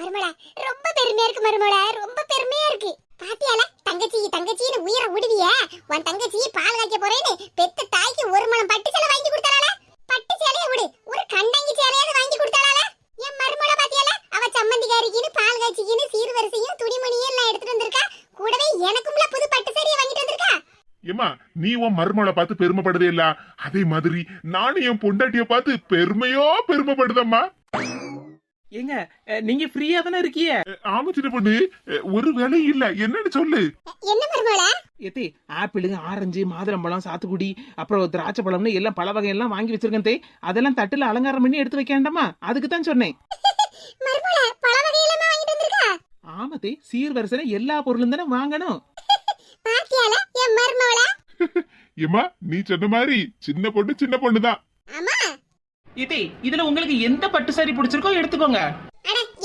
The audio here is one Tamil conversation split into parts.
மருமல ரொம்ப பெருமையா இருக்கு மருமளா ரொம்ப பெருமையா இருக்கு. பாத்தியால தங்கச்சி தங்கச்சின்னு உயிர விடுவிய உன் தங்கச்சி பால் காய்க்க போறேன்னு பெத்த தாய்க்கு ஒரு மலம் பட்டு சேலை வாங்கி கொடுத்தாளால? பட்டு சேலைய விடு ஒரு கண்டங்கி சேலையாவது வாங்கி கொடுத்தாளால? என் மருமல பாத்தியால அவ சம்மந்திக்காரிக்கின்னு பால் காய்ச்சிக்கின்னு சீர்வரிசையும் துணிமணியும் எல்லாம் எடுத்துட்டு வந்திருக்கா? கூடவே எனக்கும்ல புது பட்டு சேலையை வாங்கிட்டு வந்திருக்கா? ஏமா நீ உன் மருமகளை பார்த்து பெருமைப்படுதே இல்ல? அதே மாதிரி நானும் என் பொண்டாட்டிய பார்த்து பெருமையோ பெருமைப்படுதம்மா? ஏங்க நீங்க ஃப்ரீயா தானே இருக்கீங்க? ஆமா சின்ன பொண்ணு. ஒரு வேலையும் இல்ல. என்னன்னு சொல்லு. என்ன மருமல ஏத்தே ஆப்பிள் ஆரஞ்சு மாதுளம்பழம் சாத்துக்குடி அப்புறம் திராட்சை பழம்னு எல்லாம் பல வகையெல்லாம் வாங்கி வச்சிருக்கேன் தே. அதெல்லாம் தட்டுல அலங்காரம் பண்ணி எடுத்து வைக்க வேண்டாமா அதுக்கு தான் சொன்னேன். மருமல பல வகையெல்லாம் வாங்கிட்டு வந்திருக்கா? ஆமா தே சீர்வரிசனை எல்லா பொருளும் தானே வாங்கணும். பாத்தியால என் மருமவள ஏமா நீ சொன்ன மாதிரி சின்ன பொண்ணு சின்ன பொண்ணு தான் ஆமா ஏத்தே இதுல உங்களுக்கு எந்த பட்டு சாரி பிடிச்சிருக்கோ எடுத்துக்கோங்க.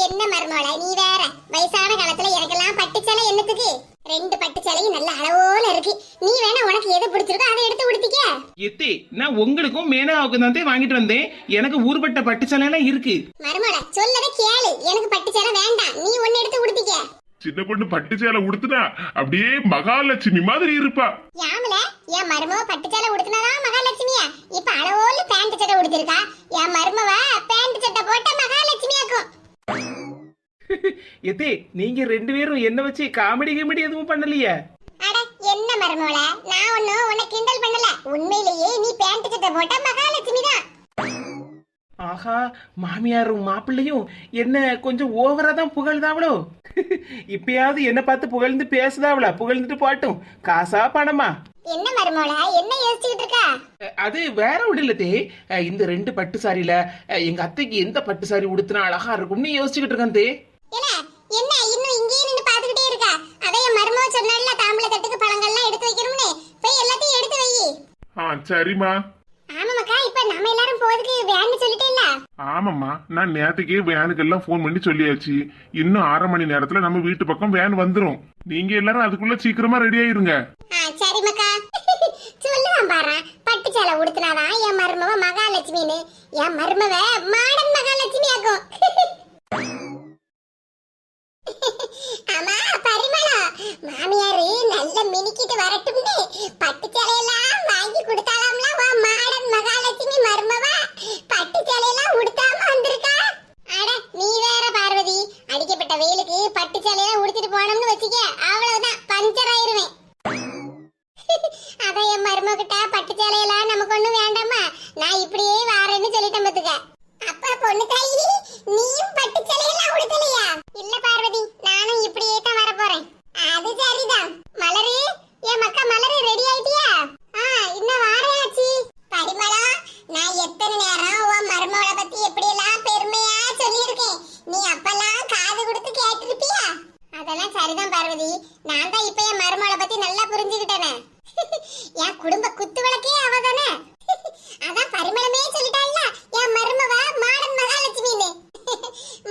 என்ன மருமவள நீ வேற. வயசான காலத்துல எனக்கெல்லாம் பட்டு சேலை என்னத்துக்கு? ரெண்டு பட்டு சேலையும் நல்ல அளவோல இருக்கு. நீ வேணா உனக்கு எது பிடிச்சிருக்கோ அதை எடுத்து உடுத்திக்க. எத்தே நான் உங்களுக்கும் மேனாவுக்கும் தான் வாங்கிட்டு வந்தேன். எனக்கு ஊர்பட்ட பட்டு சேலை எல்லாம் இருக்கு. மருமவள சொல்லத கேளு. எனக்கு பட்டு சேலை வேண்டாம். நீ ஒன்னு எடுத்து உடுத்திக்க. சின்ன பொண்ணு பட்டு சேலை உடுத்துனா அப்படியே மகாலட்சுமி மாதிரி இருப்பா. யாமல என் மருமவ பட்டு சேலை உடுத்தினாதான் மகாலட்சுமியா? இப்ப அளவோல பேண்ட் சட்டை உடுத்திருக்கா. என் மருமவ பேண்ட் சட்டை போட்ட மகாலட்சுமியாக்கும். எத்தே நீங்க ரெண்டு பேரும் என்ன வச்சு காமெடி கிமெடி எதுவும் பண்ணலையே? அட என்ன மருமவள? நான் ஒன்னும் உன்னை கிண்டல் பண்ணல. உண்மையிலேயே நீ பேண்ட் சட்டை போட்ட மகாலட்சுமி தான் ஆஹா மாமியாரும் மாப்பிள்ளையும் என்ன கொஞ்சம் ஓவரா தான் புகழ்தாவளோ இப்பயாவது என்ன பார்த்து புகழ்ந்து பேசுதாவளா? புகழ்ந்துட்டு போட்டும் காசா பணமா? என்ன மருமவள என்ன யோசிச்சுக்கிட்டு இருக்கா? அது வேற அஹ், இந்த ரெண்டு பட்டு சாரியில எங்க அத்தைக்கு எந்த பட்டு சாரி உடுத்தினா அழகா இருக்கும்னு யோசிச்சுக்கிட்டு இருக்கேன் தே. என்ன? இன்னும் இங்கேயே நின்னு பாத்துக்கிட்டே இருக்கா? அதே என் மருமவ சொன்னால தாம்பளை தட்டுக்கு பழங்கள்லாம் எடுத்து வைக்கணும்னு. போய் எல்லாத்தையும் எடுத்து வை. ஆ சரிம்மா ஆமாமாக்கா இப்ப நம்ம எல்லாரும் போறதுக்கு வேன்னு சொல்லிட்டே இல்ல ஆமாம்மா. நான் நேத்துக்கே வேனுக்கெல்லாம் ஃபோன் பண்ணி சொல்லியாச்சு. இன்னும் அரை மணி நேரத்துல நம்ம வீட்டு பக்கம் வேன் வந்துரும். நீங்க எல்லாரும் அதுக்குள்ள சீக்கிரமா ரெடி ஆயிருங்க. ஆ சரிம்மாக்கா. சொல்லுவான் பாரு. பட்டு சேலை உடுத்தினாதான் என் மருமவ மகாலட்சுமின்னு. என் மருமவ மாடன் மகாலட்சுமி ஆகும் ஆமா பரிமளம் மாமியாரு நல்ல மினிக்கிட்டு வரட்டும்னு பட்டு சேலையெல்லாம் வாங்கி கொடுத்தாலாம்ல வா மாடன் மகாலட்சுமி மருமவ பட்டு சேலையெல்லாம் உடுத்தாம வந்திருக்கா அட நீ வேற பார்வதி அடிக்கப்பட்ட வெயிலுக்கு பட்டு சேலையெல்லாம் உடுத்திட்டு போனோம்னு வச்சுக்க அவ்வளவுதான் பஞ்சர் ஆயிருவேன் அதான் என் மருமகிட்ட பட்டு சேலையெல்லாம் நமக்கு ஒண்ணும் வேண்டாமா நான் இப்படியே வாரேன்னு சொல்லிட்டேன் பாத்துக்க அப்பா பொண்ணு தாயி நீயும் பட்டு சேலையெல்லாம் உடுத்தலையா இல்ல பார்வதி நானும் இப்படியே தான் வர போறேன் அது சரிதான் மலரு என் மக்கா மலரு ரெடி ஆயிட்டியா ஆ இன்னும் வாரையாச்சு பரிமளா நான் எத்தனை நேரம் உன் மருமகளை பத்தி எப்படி எல்லாம் பெருமையா சொல்லியிருக்கேன் நீ அப்பெல்லாம் காது கொடுத்து கேட்டிருப்பியா அதெல்லாம் சரிதான் பார்வதி நான் தான் இப்ப என் மருமகளை பத்தி நல்லா புரிஞ்சுக்கிட்டேனே. என் குடும்ப குத்து விளக்கே அவதானே அதான் பரிமளமே சொல்லிட்டாள்ல என் மருமவ மாடன் மகாலட்சுமின்னு.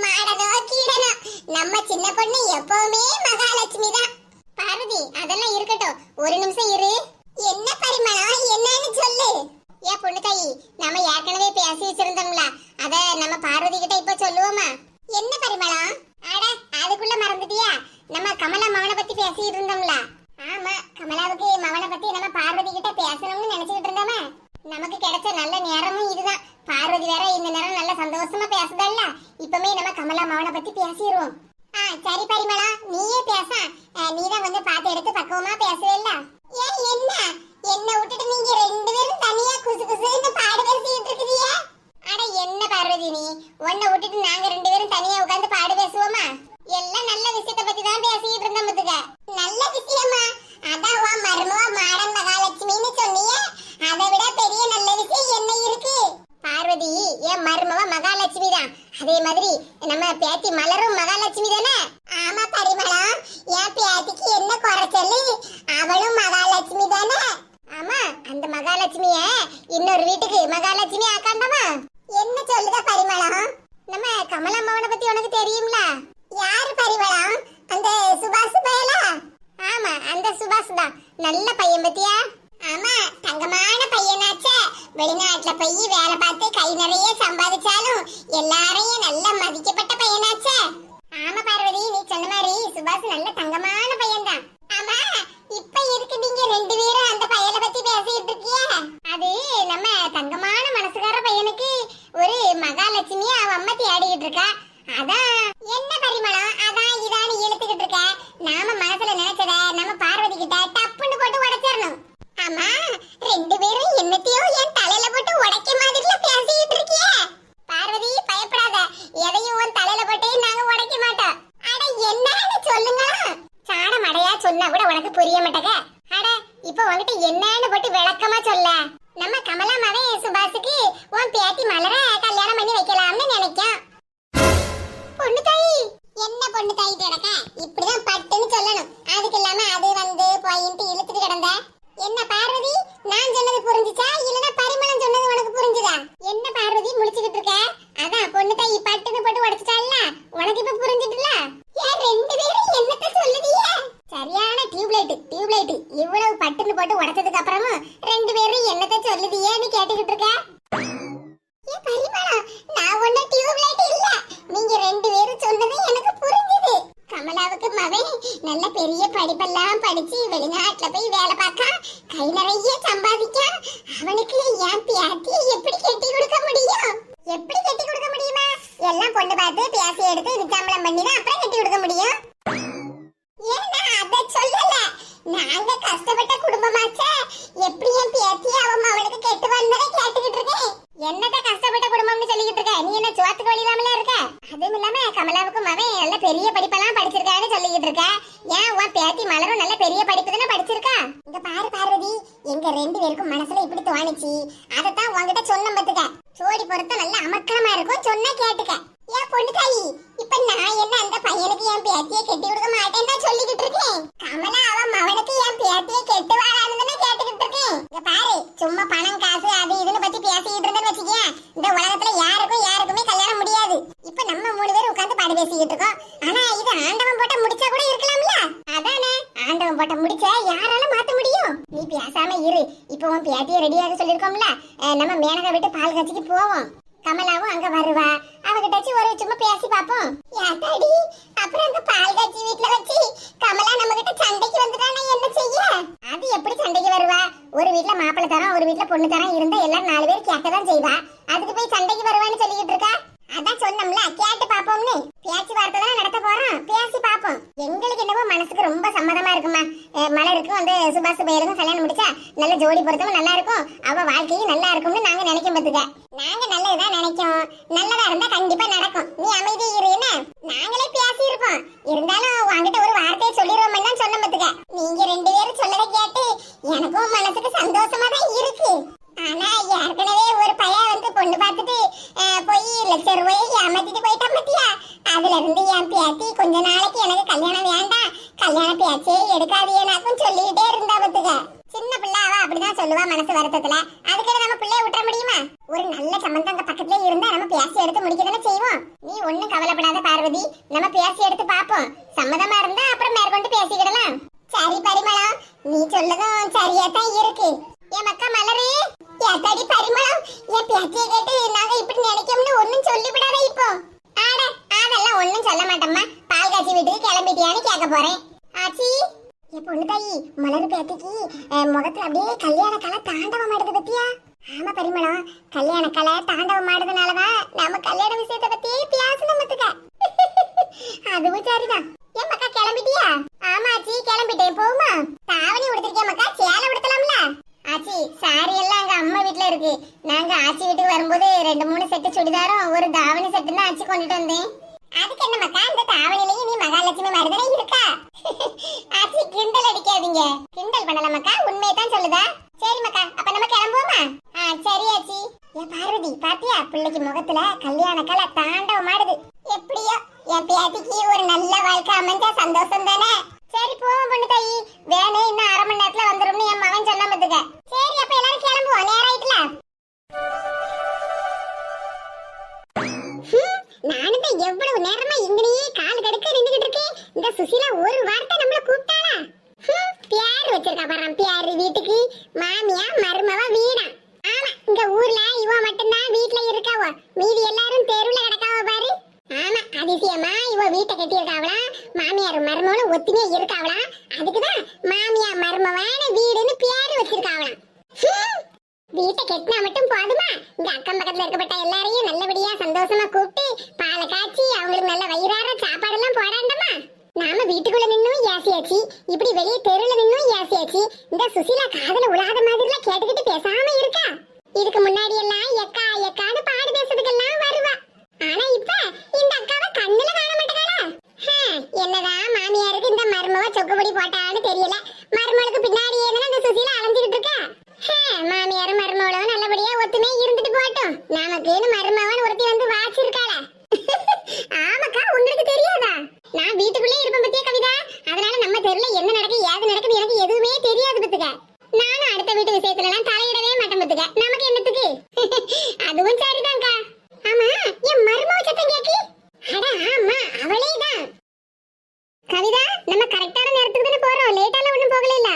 மாடனோ கீடனோ நம்ம சின்ன பொண்ணு எப்பவுமே மகாலட்சுமி தான் பாரதி அதெல்லாம் இருக்கட்டும். ஒரு நிமிஷம் இரு என்ன பரிமளம் என்னன்னு சொல்லு ஏன் பொண்ணு தாயி நம்ம ஏற்கனவே பேசி வச்சிருந்தோம்ல அத நம்ம பார்வதி கிட்ட இப்ப சொல்லுவோமா என்ன பரிமளம் அட அதுக்குள்ள மறந்துட்டியா நம்ம கமலா மவனை பத்தி பேசிட்டு இருந்தோம்ல ஆமா கமலாவுக்கு மவனை பத்தி நம்ம பார்வதி கிட்ட பேசணும்னு நினைச்சுக்கிட்டு இருந்தோமே நமக்கு கிடைச்ச நல்ல நேரமும் இதுதான் பார்வதி வேற இந்த நேரம் நல்ல சந்தோஷமா பேசுதல்ல இப்பமே கமலா மாவனை பத்தி பேசிடுவோம் ஆ சரி பரிமளா நீயே பேச. நீதான் வந்து பார்த்து எடுத்து பக்குவமா பேசுவேல்ல? ஏன் என்ன? என்ன விட்டுட்டு நீங்க ரெண்டு பேரும் தனியா குசு குசுன்னு பாடு பேசிட்டு இருக்கிறீங்க அட என்ன பார்வதி நீ? உன்னை விட்டுட்டு நாங்க ரெண்டு பேரும் தனியா உட்கார்ந்து பாடு பேசுவோமா? எல்லாம் நல்ல விஷயத்த பத்தி தான் பேசிட்டு இருந்தோம் பாத்துக்க. நல்ல விஷயமா? அதான் உன் மருமவ மாடன் மகாலட்சுமின்னு சொன்னியே. அதை விட பெரிய நல்ல விஷயம் என்ன இருக்கு? பார்வதி என் மருமவ மகாலட்சுமி தான் அதே மாதிரி நம்ம பேத்தி மலரும் மகாலட்சுமி தானே? ஆமா பரிமளா என் பேத்திக்கு என்ன குறைச்சல் அவளும் மகாலட்சுமி தானே? ஆமா அந்த மகாலட்சுமிய இன்னொரு வீட்டுக்கு மகாலட்சுமி ஆக்காண்டமா? என்ன சொல்லுத பரிமளா நம்ம கமலம்மாவனை பத்தி உனக்கு தெரியும்ல? யாரு பரிமளா அந்த சுபாஷ் பயலா? ஆமா அந்த சுபாஷ் தான். நல்ல பையன் பத்தியா? ஆமா தங்கமான பையனாச்ச. வெளிநாட்டுல போய் வேலை பார்த்து கை நிறைய சம்பாதிச்சாலும் எல்லாரையும் நல்ல மதிக்கப்பட்ட பையனாச்ச. ஆமா பார்வதி நீ சொன்ன மாதிரி சுபாஷ் நல்ல தங்கமான பையன்தான். ஆமா இப்ப இருக்கு நீங்க ரெண்டு பேரும் அந்த பையனை பத்தி பேசிட்டு இருக்கீங்க அது நம்ம தங்கமான மனசுக்கார பையனுக்கு ஒரு மகாலட்சுமி அவ அம்மா தேடிக்கிட்டு இருக்கா. அதான் என்ன பரிமளம்? அதான் இதான்னு இழுத்துக்கிட்டு இருக்க. நாம மனசுல நினைச்சத நம்ம முடிச்ச யாரால மாத்த முடியும்? நீ பேசாம இரு. இப்ப உன் பேத்தியை ரெடியாக சொல்லிருக்கோம்ல நம்ம மேனகா விட்டு பால் காட்சிக்கு போவோம். கமலாவும் அங்க வருவா. அவகிட்ட ஒரு சும்மா பேசி பாப்போம் யாத்தாடி அப்புறம் அங்க பால் காட்சி வீட்டுல வச்சு கமலா நம்ம கிட்ட சண்டைக்கு வந்துட்டானா என்ன செய்ய? அது எப்படி சண்டைக்கு வருவா? ஒரு வீட்டுல மாப்பிள்ளை தரம் ஒரு வீட்டுல பொண்ணு தரம் இருந்தா எல்லாரும் நாலு பேர் கேட்கதான் செய்வா. அதுக்கு போய் சண்டைக்கு வருவான்னு சொல்லிக்கிட்டு இருக்கா? அதான் சொன்னோம்ல கேட்டு பாப்போம்னு பேச்சு வார்த்தை நடத்த போறோம்? பேசி பாப்போம் எங்களுக்கு என்னவோ மனசுக்கு ரொம்ப சம்மதமா இருக்குமா? அஹ் மலருக்கும் வந்து சுபாஷ் பையலுக்கும் கல்யாணம் முடிச்சா நல்ல ஜோடி பொருத்தமும் நல்லா இருக்கும். அவ வாழ்க்கையும் நல்லா இருக்கும்னு நாங்க நினைக்கும் பத்துக்க. நாங்க நல்லதுதான் நினைக்கும். நல்லதா இருந்தா கண்டிப்பா நடக்கும். நீ அமைதி இரு என்ன? நாங்களே பேசி இருப்போம் இருந்தாலும் உன்கிட்ட ஒரு வார்த்தையை சொல்லிடுவோம் தான் சொன்ன பத்துக்க. நீங்க ரெண்டு பேரும் சொல்லதை கேட்டு எனக்கும் மனசுக்கு சந்தோஷமா தான் இருக்கு ஆனா ஏற்கனவே ஒரு பையன் வந்து பொண்ணு பார்த்துட்டு அஹ், போய் லட்சம் ரூபாயை ஏமாத்திட்டு போயிட்டான் பத்தியா அதுல இருந்து என் பேத்தி கொஞ்ச நாளைக்கு எனக்கு கல்யாணம் வேண்டாம் கல்யாண பேச்சே எடுக்காதீனாக்கும் சொல்லிக்கிட்டே இருந்தா பத்துக்க சின்ன பிள்ளை அவ அப்படிதான் சொல்லுவா மனசு வருத்தத்துல அதுக்கு நம்ம பிள்ளைய விட்டுற முடியுமா? ஒரு நல்ல சம்பந்தம் அங்க பக்கத்துல இருந்தா நம்ம பேசி எடுத்து முடிக்கதானே செய்வோம். நீ ஒண்ணும் கவலைப்படாத பார்வதி. நம்ம பேசி எடுத்து பாப்போம் சம்மதமா இருந்தா அப்புறம் மேற்கொண்டு பேசிக்கிடலாம். சரி பரிமளம். நீ சொல்லதும் சரியா தான் இருக்கு. என் மக்கா மலரு. ஏத்தாடி பரிமளம்? என் பேச்சையை கேட்டு நாங்க இப்படி நினைக்கோம்னு ஒண்ணும் சொல்லிவிடாத இப்போ. ஆட அதெல்லாம் ஒண்ணும் சொல்ல மாட்டோம்மா. பால் காய்ச்சி வீட்டுக்கு கிளம்பிட்டியான்னு கேட்க போறேன். ஆச்சி. என் பொண்ணு தாயி மலர் பேத்திக்கு முகத்துல அப்படியே கல்யாண கலை தாண்டவம் ஆடுது பத்தியா? ஆமா பரிமளம் கல்யாண கலை தாண்டவம் ஆடுறதுனாலதான் நம்ம கல்யாண விஷயத்தை பத்தியே பேசணும் பத்துக்க. அதுவும் சரிதான். ஏன் மக்கா கிளம்பிட்டியா? ஆமா ஆச்சி கிளம்பிட்டேன். போகுமா? தாவணி உடுத்திருக்கேன் மக்கா? சேலை உடுத்தலாம்ல. ஆச்சி சாரி எல்லாம் அங்க அம்மா வீட்டுல இருக்கு. நாங்க ஆச்சி வீட்டுக்கு வரும்போது ரெண்டு மூணு செட்டு சுடிதாரும் ஒரு தாவணி செட்டு தான் ஆச்சி கொண்டுட்டு வந்தேன். அதுக்கு என்ன மக்கா இந்த தாவணிலையும் நீ மகாலட்சுமி மாதிரி தானே இருக்கா? ஆச்சி கிண்டல் அடிக்காதீங்க. கிண்டல் பண்ணல மக்கா உண்மையை தான் சொல்லுதா? சரி மக்கா அப்ப நம்ம கிளம்புவோமா? ஆ சரி ஆச்சி. என் பார்வதி பாத்தியா? பிள்ளைக்கு முகத்துல கல்யாண கலை தாண்டவம் ஆடுது எப்படியோ என் பேத்திக்கு ஒரு நல்ல வாழ்க்கை அமைஞ்சா சந்தோஷம் தானே? அதிசயமா இவ வீட்டை கட்டி இருக்காவளா மாமியார் மருமகளும் ஒத்துமையா இருக்காவளா? அதுக்குதான் மாமியார் மருமவான வீடுன்னு பேரு வச்சிருக்காவலாம் வீட்டை கட்டினா மட்டும் போதுமா? இந்த அக்கம் பக்கத்துல இருக்கப்பட்ட எல்லாரையும் நல்லபடியா சந்தோஷமா கூப்பிட்டு பாலை காய்ச்சி அவங்களுக்கு நல்ல வயிறார சாப்பாடு எல்லாம் போடாண்டமா நாம வீட்டுக்குள்ள நின்னும் ஏசியாச்சு. இப்படி வெளியே தெருல நின்னும் ஏசியாச்சு. இந்த சுசிலா காதல உலாத மாதிரிலாம் கேட்டுக்கிட்டு பேசாம இருக்கா? இதுக்கு முன்னாடி எல்லாம் எக்கா எக்கான்னு பாடு பேசுறதுக்கெல்லாம் ஆனா இப்ப இந்த அக்காவை கண்ணுல காண மாட்டேங்காளா என்னதான் மாமியாருக்கு இந்த மர்மவ சொக்குபடி போட்டான்னு தெரியல. மருமகளுக்கு பின்னாடியே தானே இந்த சுசீலா அலைஞ்சிட்டு இருக்கா? மாமியாரும் மர்மவளும் நல்லபடியா ஒத்துமே இருந்துட்டு போகட்டும். நமக்குன்னு மருமவன் ஒருத்தி வந்து வாச்சிருக்காள ஆமாக்கா உங்களுக்கு தெரியாதா நான் வீட்டுக்குள்ளே இருப்பேன் பத்தியா கவிதா அதனால நம்ம தெருல என்ன நடக்கு ஏது நடக்குது எனக்கு எதுவுமே தெரியாது பத்துக்க நானும் அடுத்த வீட்டு விஷயத்துல எல்லாம் தலையிடவே மாட்டேன் பத்துக்க நமக்கு என்னத்துக்கு அதுவும் சரிதான்க்கா ஆமா என் மருமவ சத்தம் கேக்கி அட ஆமா அவளே தான் கவிதா நம்ம கரெக்டான நேரத்துக்கு தானே போறோம் லேட்டால ஒண்ணும் போகல இல்ல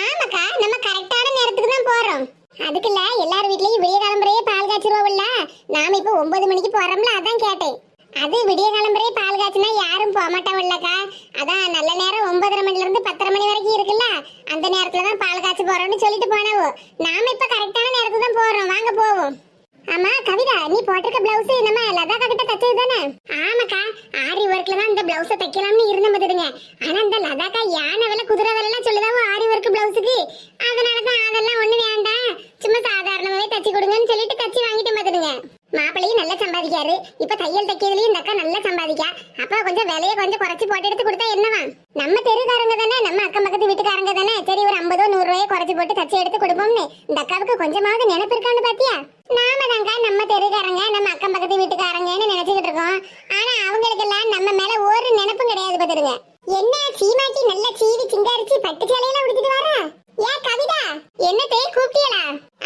ஆமாக்கா நம்ம கரெக்டான நேரத்துக்கு தான் போறோம் அதுக்குல்ல எல்லார் வீட்லயும் விடிய காலம்பரையே பால் காய்ச்சிருவோம்ல நாம இப்ப ஒன்பது மணிக்கு போறோம்ல அதான் கேட்டேன் அது விடிய காலம்பரையே பால் காய்ச்சினா யாரும் போக மாட்டாங்கல்லக்கா அதான் நல்ல நேரம் ஒன்பதரை மணில இருந்து பத்தரை மணி வரைக்கும் இருக்குல்ல அந்த நேரத்துல வீட்டுக்கு போறோம்னு சொல்லிட்டு போனவோ. நாம இப்ப கரெக்டான நேரத்துக்கு தான் போறோம். வாங்க போவோம். ஆமா கவிதா நீ போட்டிருக்க பிளவுஸ் நம்ம லதாக்கா கிட்ட தச்சது தானே? ஆமாக்கா ஆரி ஒர்க்ல தான் இந்த பிளவுஸ தைக்கலாம்னு இருந்த மாதிரிங்க ஆனா இந்த லதாக்கா யானை விலை குதிரை விலை எல்லாம் சொல்லுதாவோ ஆரி ஒர்க் பிளவுஸுக்கு அதனால தான் அதெல்லாம் ஒண்ணு வேண்டாம். சும்மா சாதாரணமாவே தச்சு கொடுங்கன்னு சொல்லிட்டு தச்சு வாங்கிட்டு மாதிரிங்க மாப்பிள்ளையும் நல்லா சம்பாதிக்காரு. இப்ப தையல் தைக்கிறதுலயும் இந்த அக்கா நல்லா சம்பாதிக்கா. அப்ப கொஞ்சம் விலைய கொஞ்சம் குறைச்சு போட்டு எடுத்து கொடுத்தா என்னவா? நம்ம தெருக்காரங்க தானே நம்ம அக்கம் பக்கத்து வீட்டுக்காரங்க தானே? சரி ஒரு ஐம்பதோ நூறு ரூபாய் குறைச்சு போட்டு தச்சு எடுத்து கொடுப்போம்னு. இந்த அக்காவுக்கு கொஞ்சமாவது நினைப்பு இருக்கான்னு பாத்தியா? நாம தாங்க நம்ம தெருக்காரங்க நம்ம அக்கம் பக்கத்து வீட்டுக்காரங்கன்னு நினைச்சுக்கிட்டு இருக்கோம். ஆனா அவங்களுக்கு எல்லாம் நம்ம மேல ஒரு நினைப்பும் கிடையாது பாத்துருங்க என்ன சீமாட்டி நல்ல சீவி சிங்காரிச்சு பட்டு சேலையில உடுத்திட்டு வர? ஏன் கவிதா என்னத்தே கூப்பிட்டியலா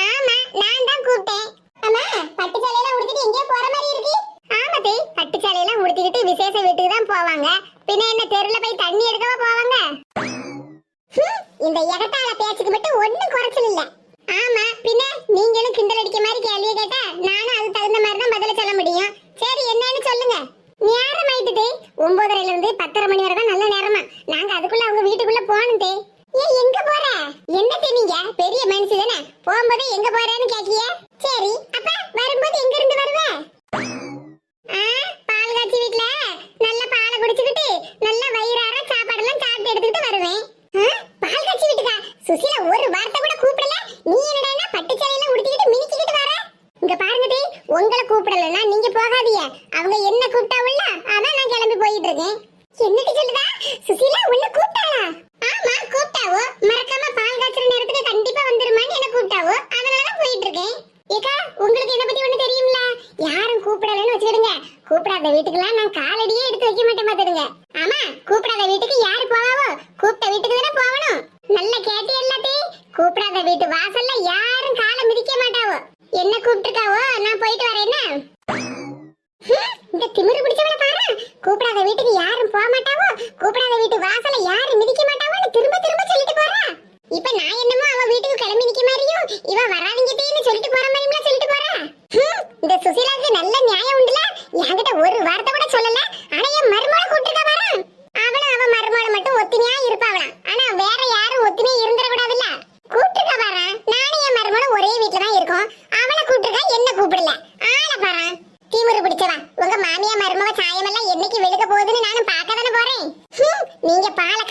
ஆமா நான் தான் கூப்பிட்டேன் அம்மா பட்டு சேலையில உடுத்திட்டு எங்கேயோ போற மாதிரி இருக்கு ஆமாத்தே பட்டு சேலையெல்லாம் உடுத்திக்கிட்டு விசேஷ வீட்டுக்கு தான் போவாங்க பின்ன என்ன தெருல போய் தண்ணி எடுக்கவா போவாங்க ஹம், இந்த எகத்தால பேச்சுக்கு மட்டும் ஒண்ணும் குறைச்சல் இல்ல ஆமா பின்ன நீங்களும் கிண்டல் அடிக்க மாதிரி கேள்வியை கேட்டா நானும் அது தகுந்த மாதிரி தான் பதில சொல்ல முடியும் சரி என்னன்னு சொல்லுங்க நேரம் ஆயிட்டுதே ஒன்பதரைல இருந்து பத்தரை மணி வரை தான் நல்ல நேரமா நாங்க அதுக்குள்ள அவங்க வீட்டுக்குள்ள போகணும் தே ஏன் எங்க போற என்ன நீங்க பெரிய மனுஷி தானே போகும்போது எங்க போறேன்னு கேக்கிய சரி அப்ப வரும்போது எங்க இருந்து வருவ ஆ, பால் காய்ச்சி வீட்ல நல்ல பாலை குடிச்சுக்கிட்டு நல்ல வயிறார சாப்பாடெல்லாம் சாப்பிட்டு எடுத்துக்கிட்டு வருவேன் ஆ, பால் காய்ச்சி வீட்டுக்கா சுசீலா ஒரு வார்த்தை கூட கூப்பிடல நீ என்னடா பட்டு சேலையெல்லாம் உடுத்திக்கிட்டு மினிக்கிட்டு வர இங்க பாருங்க டேய் உங்களை கூப்பிடலன்னா நீங்க போகாதீங்க அவங்க என்ன கூப்பிட்டாவுல்ல அதான் நான் கிளம்பி போயிட்டு இருக்கேன் என்னடி சொல்லுதா சுசீலா உன்னை கூப்பிட்டாளா ஆமா கூப்பிட்டாவோ மறக்காம பால் காய்ச்சுற நேரத்துக்கு கண்டிப்பா வந்துருமான்னு என்ன கூப்பிட்டாவோ அதனால தான் போயிட்டு இருக்கேன் ஏக்கா உங்களுக்கு என்ன பத்தி ஒண்ணு தெரியும்ல யாரும் கூப்பிடலன்னு வச்சுக்கிடுங்க கூப்பிடாத வீட்டுக்கெல்லாம் நான் காலடியே எடுத்து வைக்க மாட்டேன் பாத்துடுங்க ஆமா கூப்பிடாத வீட்டுக்கு யாரு போவாவோ கூப்பிட்ட வீட்டுக்கு தானே போகணும் நல்ல கேட்டு எல்லாத்தையும் கூப்பிடாத வீட்டு வாசல்ல யாரும் காலை மிதிக்க மாட்டாவோ. என்ன கூப்பிட்டுருக்காவோ? நான் போயிட்டு வரேன்னா இந்த திமிரு பிடிச்சவள பாரு. கூப்பிடாத வீட்டுக்கு யாரும் போக மாட்டாவோ? கூப்பிடாத வீட்டு வாசல்ல யாரும் மிதிக்க மாட்டாவோன்னு திரும்ப திரும்ப சொல்லிட்டு போறா. இப்ப நான் என்னமோ அவ வீட்டுக்கு கிளம்பி நிக்க மாதிரியும் இவ வராதீங்கத்தேன்னு சொல்லிட்டு போற மாதிரியும் சொல்லிட்டு போறா. இந்த சுசீலாவுக்கு நல்ல நியாயம் உண்டுல. என்கிட்ட ஒரு வார்த்தை கூட சொல்லல. ஆனா என் மருமகளை கூப்பிட்டுருக்கா பாரு. அவளும் அவ மருமகளும் மட்டும் ஒத்துமையா இருப்பாவலாம் ஆனா வேற யாரும் ஒத்துமையா இருந்துட கூடாதுல்ல கூப்பிட்டுருக்கா பாரு. நானும் என் மருமகளும் ஒரே வீட்டுல தான் இருக்கோம். அவளை கூப்பிட்டுருக்கா என்ன கூப்பிடல. ஆளை பாரு. திமிரு பிடிச்சவா? உங்க மாமியா மருமக சாயமெல்லாம் என்னைக்கு வெளுக்க போகுதுன்னு நானும் பார்க்க தானே போறேன் நீங்க பாலை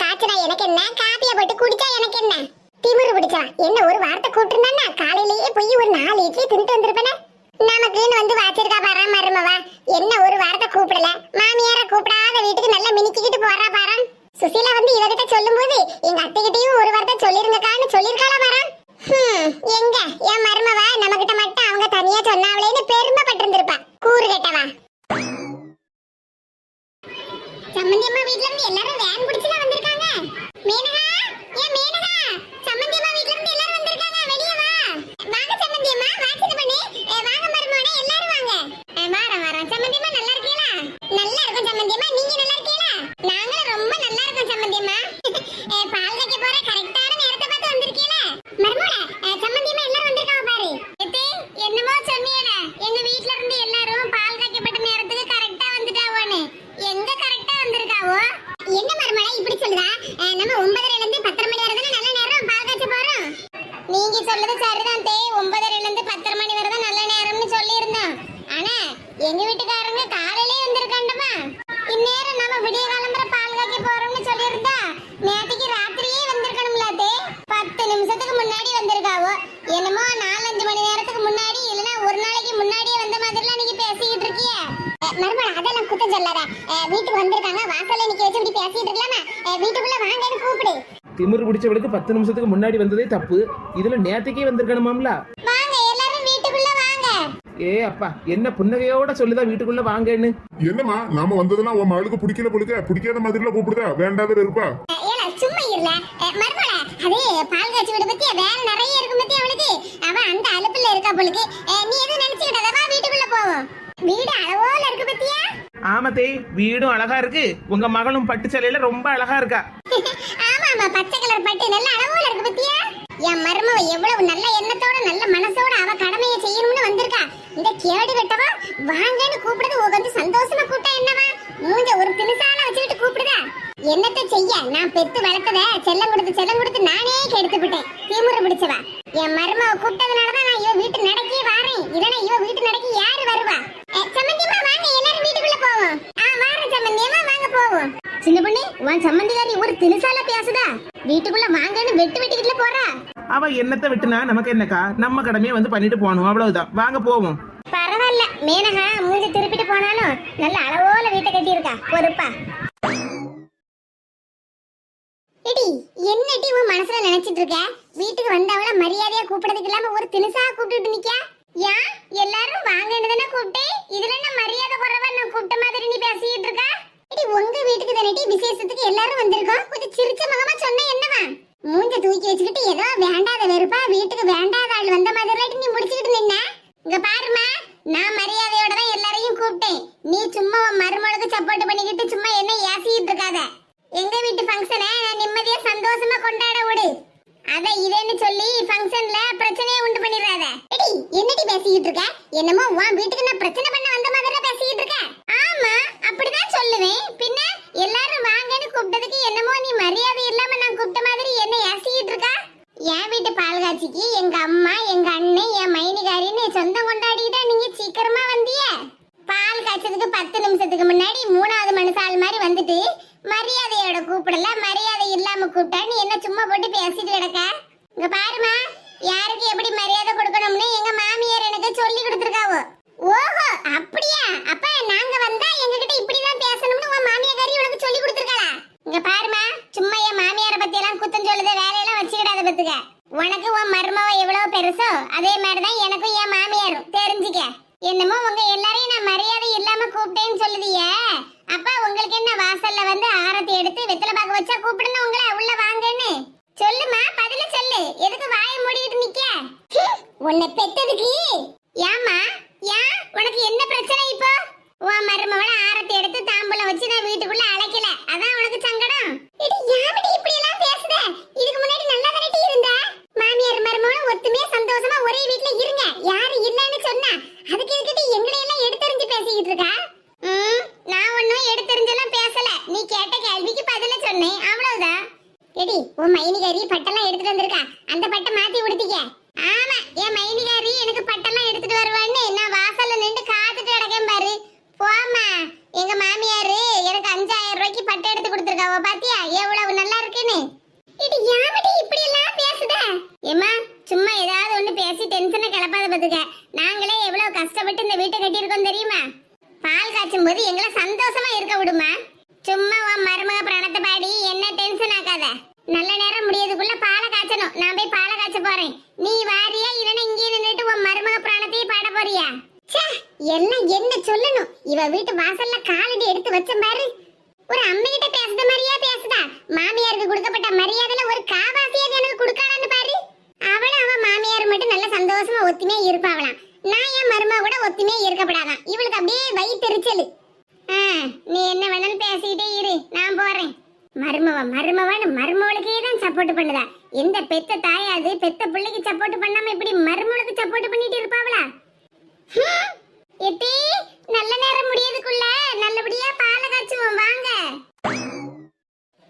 என்னமோ நாலஞ்சு மணி நேரத்துக்கு முன்னாடி இல்லனா ஒரு நாளைக்கு முன்னாடியே வந்த மாதிரிலாம் நீங்க பேசிக்கிட்டு இருக்கீங்க. மருமகள் அதெல்லாம் குத்தம் சொல்லாத. வீட்டுக்கு வந்திருக்காங்க வாசல்ல நிக்க வச்சு இப்படி பேசிட்டு இருக்கலாமா? வீட்டுக்குள்ள வாங்கன்னு கூப்பிடு. திமிரு பிடிச்சவளுக்கு பத்து நிமிஷத்துக்கு முன்னாடி வந்ததே தப்பு. இதுல நேத்துக்கே வந்திருக்கணுமாம்ல? வாங்க எல்லாரும் வீட்டுக்குள்ள வாங்க. ஏ அப்பா என்ன புன்னகையோட சொல்லுதான் வீட்டுக்குள்ள வாங்கன்னு? என்னம்மா நாம வந்ததுன்னா உன் மகளுக்கு பிடிக்கல பிடிக்க பிடிக்காத மாதிரிலாம் கூப்பிடுதா? வேண்டாத இருப்பா. சும்மா இருல மர்மல அது பால் காய்ச்சி விட பத்தியா? வேலை நிறைய இருக்கும் பத்தியா அவளுக்கு? அவ அந்த அலுப்புல இருக்கா போலுக்கு நீ எதுவும் நினைச்சுக்கிட்டதவா வீட்டுக்குள்ள போவோம். வீடு அளவோல இருக்கு பத்தியா? ஆமத்தே வீடும் அழகா இருக்கு. உங்க மகளும் பட்டு சேலையில ரொம்ப அழகா இருக்கா? ஆமா ஆமா பச்சை கலர் பட்டு நல்ல அளவோல இருக்கு பத்தியா? என் மருமவ எவ்வளவு நல்ல எண்ணத்தோட நல்ல மனசோட அவ கடமையை செய்யணும்னு வந்திருக்கா. இந்த கேடு கட்டவா வாங்கன்னு கூப்பிடுறது உட்காந்து சந்தோஷமா கூப்பிட்டா என்னவா? மூஞ்ச ஒரு திணுசால வச்சுக்கிட்டு கூப்பிடுதா? என்னத்த செய்ய? நான் பெத்து வளர்த்தத செல்லம் கொடுத்து செல்லம் கொடுத்து நானே கெடுத்து விட்டேன். திமுறை பிடிச்சவா? என் மருமவ கூப்பிட்டதுனாலதான் நான் இவ வீட்டு நடக்கே வாரேன். இல்லனா இவ வீட்டு நடக்கி யாரு வருவா? அஹ், சம்மந்தியம்மா வாங்க எல்லாரும் வீட்டுக்குள்ள போவோம். ஆ வாரேன் சம்மந்தியம்மா வாங்க போவோம். சின்ன பொண்ணு உன் சம்மந்திகாரி ஒரு திணுசால பேசுதா? வீட்டுக்குள்ள வாங்கன்னு வெட்டு வெட்டிக்கிட்டுல போறா? அவ என்னத்தை விட்டுனா நமக்கு என்னக்கா? நம்ம கடமையை வந்து பண்ணிட்டு போகணும். அவ்வளவுதான். வாங்க போவோம். பரவாயில்ல. மேனகா மூஞ்சி திருப்பிட்டு போனாலும் நல்ல அளவோல வீட்டை கட்டி இருக்கா பொறுப்பா மனசுல நினைச்சிட்டு இருக்க? வீட்டுக்கு வந்தவள மரியாதையா கூப்பிடுறதுக்கு இல்லாம ஒரு தினுசா கூப்பிட்டு நிக்க ஏன்? எல்லாரும் வாங்கன்னு தானே கூப்பிட்டேன் இதுல என்ன மரியாதை குறைவா நான் கூப்பிட்ட மாதிரி நீ பேசிட்டு இருக்க? இடி உங்க வீட்டுக்கு தானே விசேஷத்துக்கு எல்லாரும் வந்திருக்கோம். கொஞ்சம் சிரிச்ச முகமா சொன்ன என்னவா? மூஞ்ச தூக்கி வச்சுக்கிட்டு ஏதோ வேண்டாத வெறுப்பா வீட்டுக்கு வேண்டாத ஆள் வந்த மாதிரி நீ முடிச்சுக்கிட்டு நின்ன? இங்க பாருமா நான் மரியாதையோட தான் எல்லாரையும் கூப்பிட்டேன். நீ சும்மா உன் மருமகளுக்கு சப்போர்ட் பண்ணிக்கிட்டு சும்மா என்ன ஏசிக்கிட்டு இருக்காத. எங்க வீட்டு ஃபங்க்ஷனை நிம்மதியா சந்தோஷமா கொண்டாட விடு. அத இதேன்னு சொல்லி ஃபங்க்ஷன்ல பிரச்சனையை உண்டு பண்ணிடாத என்னடி பேசிக்கிட்டு இருக்க? என்னமோ உன் வீட்டுக்கு நான் பிரச்சனை பண்ண வந்த மாதிரி பேசிக்கிட்டு இருக்க ஆமா அப்படிதான் சொல்லுவேன் பின்ன எல்லாரும் வாங்கன்னு கூப்பிட்டதுக்கு என்னமோ நீ மரியாதை இல்லாம நான் கூப்பிட்ட மாதிரி என்ன ஏசிக்கிட்டு இருக்கா என் வீட்டு பால் காட்சிக்கு எங்க அம்மா எங்க அண்ணன் என் மைனிகாரின்னு சொந்தம் கொண்டாடிட்டா நீங்க சீக்கிரமா வந்திய பால் காய்ச்சதுக்கு பத்து நிமிஷத்துக்கு முன்னாடி மூணாவது மனுஷால் மாதிரி வந்துட்டு மரியாதையோட கூப்பிடல மரியாதை இல்லாம கூப்பிட்டா நீ என்ன சும்மா போட்டு பேசிட்டு கிடக்க இங்க பாருமா யாருக்கு எப்படி மரியாதை கொடுக்கணும்னு எங்க மாமியார் எனக்கு சொல்லி கொடுத்துருக்காவோ ஓஹோ அப்படியா அப்ப நாங்க வந்தா எங்ககிட்ட இப்படிதான் பேசணும்னு உன் மாமியாரி உனக்கு சொல்லி கொடுத்துருக்காளா இங்க பாருமா சும்மா என் மாமியார பத்தி எல்லாம் குத்தம் சொல்லுத வேலையெல்லாம் வச்சுக்கிடாத பத்துக்க உனக்கு உன் மருமவ எவ்வளவு பெருசோ அதே மாதிரிதான் எனக்கும் என் மாமியாரும். தெரிஞ்சுக்க. என்னமோ உங்க எல்லாரையும் நான் மரியாதை இல்லாம கூப்பிட்டேன்னு சொல்லுதியே. அப்பா உங்களுக்கு என்ன வாசல்ல வந்து ஆரத்தி எடுத்து வெத்தலை பாக்க வச்சா கூப்பிடணும் உங்களை உள்ள வாங்கன்னு? சொல்லுமா பதில சொல்லு. எதுக்கு வாயை மூடிட்டு நிக்க? உன்னை பெத்ததுக்கு. ஏமா ஏன்? உனக்கு என்ன பிரச்சனை இப்போ? உன் மருமவள ஆரத்தி எடுத்து தாம்பூலம் வச்சு நான் வீட்டுக்குள்ள அழைக்கல. அதான் உனக்கு சங்கடம். இது இப்படி எல்லாம் பேசுத? இதுக்கு முன்னாடி நல்லா தானே இருந்தா? மாமியார் மருமகளும் ஒத்துமையா சந்தோஷமா ஒரே வீட்ல இருங்க. யாரு இல்லன்னு சொன்னா அதுக்கு எதுக்கிட்டு எங்களை எல்லாம் எடுத்தறிஞ்சு பேசிக்கிட்டு இருக்கா ம், நான் ஒன்னும் எடுத்தறிஞ்செல்லாம் பேசல நீ கேட்ட கேள்விக்கு பதில சொன்னேன் அவ்வளவுதான் எடி உன் மைனிகாரி பட்டெல்லாம் எடுத்துட்டு வந்திருக்கா அந்த பட்டை மாத்தி உடுத்திக்க ஆமா என் மைனிகாரி எனக்கு பட்டெல்லாம் எடுத்துட்டு வருவான்னு நான் வாசல்ல நின்று காத்துட்டு கிடக்கேன் பாரு போம்மா எங்க மாமியாரு எனக்கு அஞ்சாயிரம் ரூபாய்க்கு பட்டை எடுத்து கொடுத்துருக்காவ பாத்தியா எவ்வளவு நல்லா இருக்குன்னு இது யாமடி இப்படி எல்லாம் பேசுத ஏமா சும்மா ஏதாவது ஒண்ணு பேசி டென்ஷனை கிளப்பாத பத்துக்க நாங்களே எவ்வளவு கஷ்டப்பட்டு இந்த வீட்டை கட்டியிருக்கோம் தெரியுமா பால் காய்ச்சும் போது எங்களை சந்தோஷமா இருக்க விடுமா சும்மா உன் மருமக பிராணத்தை பாடி என்ன டென்ஷன் ஆக்காத நல்ல நேரம் முடியதுக்குள்ள பாலை காய்ச்சணும் நான் போய் போறேன். நீ வாரியா இல்லனா இங்கே நின்னுட்டு உன் மருமக பிராணத்தையே பாட போறியா? ச்சே, எல்லாம் என்ன சொல்லணும்? இவ வீட்டு வாசல்ல காலடி எடுத்து வச்ச பாரு. ஒரு அம்மைகிட்ட பேசுத மாதிரியா பேசுதா? மாமியாருக்கு கொடுக்கப்பட்ட மரியாதை ஒரு காவாசியாவது எனக்கு கொடுக்காடான்னு பாரு அவளும் அவன் மாமியார் மட்டும் நல்ல சந்தோஷமா ஒத்துமையா இருப்பாவலாம் நான் என் மருமக கூட ஒத்துமையா இருக்கப்படாதான் இவளுக்கு அப்படியே வயிற்றுச்சல் ஆ, நீ என்ன வேணாலும் பேசிக்கிட்டே இரு நான் போறேன் மருமவ மருமவன்னு மருமவளுக்கே தான் சப்போர்ட் பண்ணுதா எந்த பெத்த தாயாது பெத்த பிள்ளைக்கு சப்போர்ட் பண்ணாம இப்படி மருமவளுக்கு சப்போர்ட் பண்ணிட்டு இருப்பாவளா ஹம், எட்டி நல்ல நேரம் முடியதுக்குள்ள நல்லபடியா பாலை காய்ச்சுவோம் வாங்க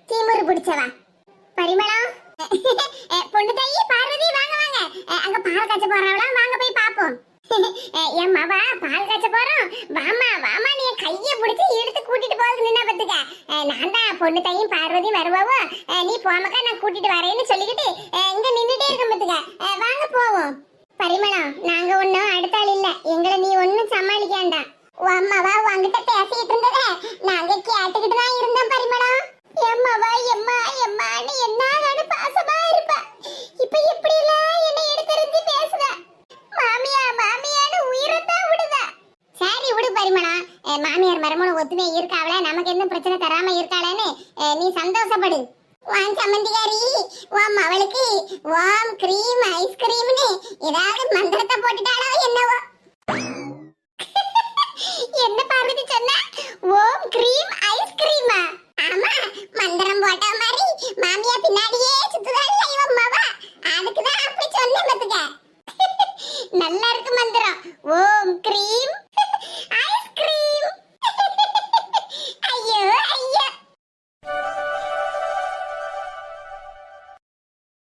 தீமுரு பிடிச்சவா பரிமளம் அஹ், பொண்ணு தாயி பார்வதி வாங்க வாங்க அஹ், அங்க பால் காய்ச்ச போறவளாம் வாங்க போய் பாப்போம் அஹ், என் மாவா பால் காய்ச்ச போறோம் வாமா வாமா நீ என் கைய பிடிச்சு இழுத்து கூட்டிட்டு போகுது நின்னா பத்துக்க அஹ், நான் தான் பொண்ணு தாயும் பார்வதியும் வருவாவோ அஹ், நீ போமக்கா நான் கூட்டிட்டு வரேன்னு சொல்லிக்கிட்டு அஹ், இங்க நின்னுட்டே இருக்க பத்துக்க அஹ், வாங்க போவோம் பரிமளம் நாங்க ஒண்ணும் அடுத்த ஆள் இல்ல எங்களை நீ ஒண்ணும் சமாளிக்காண்டா உன் அம்மாவா உன்கிட்ட பேசிட்டு இருந்தத நாங்க கேட்டுக்கிட்டு தான் இருந்தோம் பரிமளம் எம்மாவா எம்மா எம்மான்னு என்ன பாசமா இருப்பா இப்ப எப்படி எல்லாம் என்ன எடுத்தறிஞ்சு பேசுதா மாமியா மாமியான்னு உயிரத்தான் விடுதா சரி விடு பரிமளம் அஹ் மாமியார் மருமகளும் ஒத்துமையா இருக்காவல நமக்கு எந்த பிரச்சனை தராம இருக்காளேன்னு நீ சந்தோஷப்படு. வான் சம்மந்திகாரி உன் அவளுக்கு வாம் கிரீம் ஐஸ்கிரீம்னு ஏதாவது மந்திரத்தை போட்டுட்டாளோ என்னவோ. என்ன பார்வதி சொன்ன? ஓம் கிரீம் ஐஸ்கிரீமா ஆமா மந்திரம் போட்ட மாதிரி மாமியா பின்னாடியே சுத்துதாள்ல இவன் மவ அதுக்குதான் அப்படி சொன்னேன் பத்துக்க நல்லா இருக்கு மந்திரம். ஓம் கிரீம்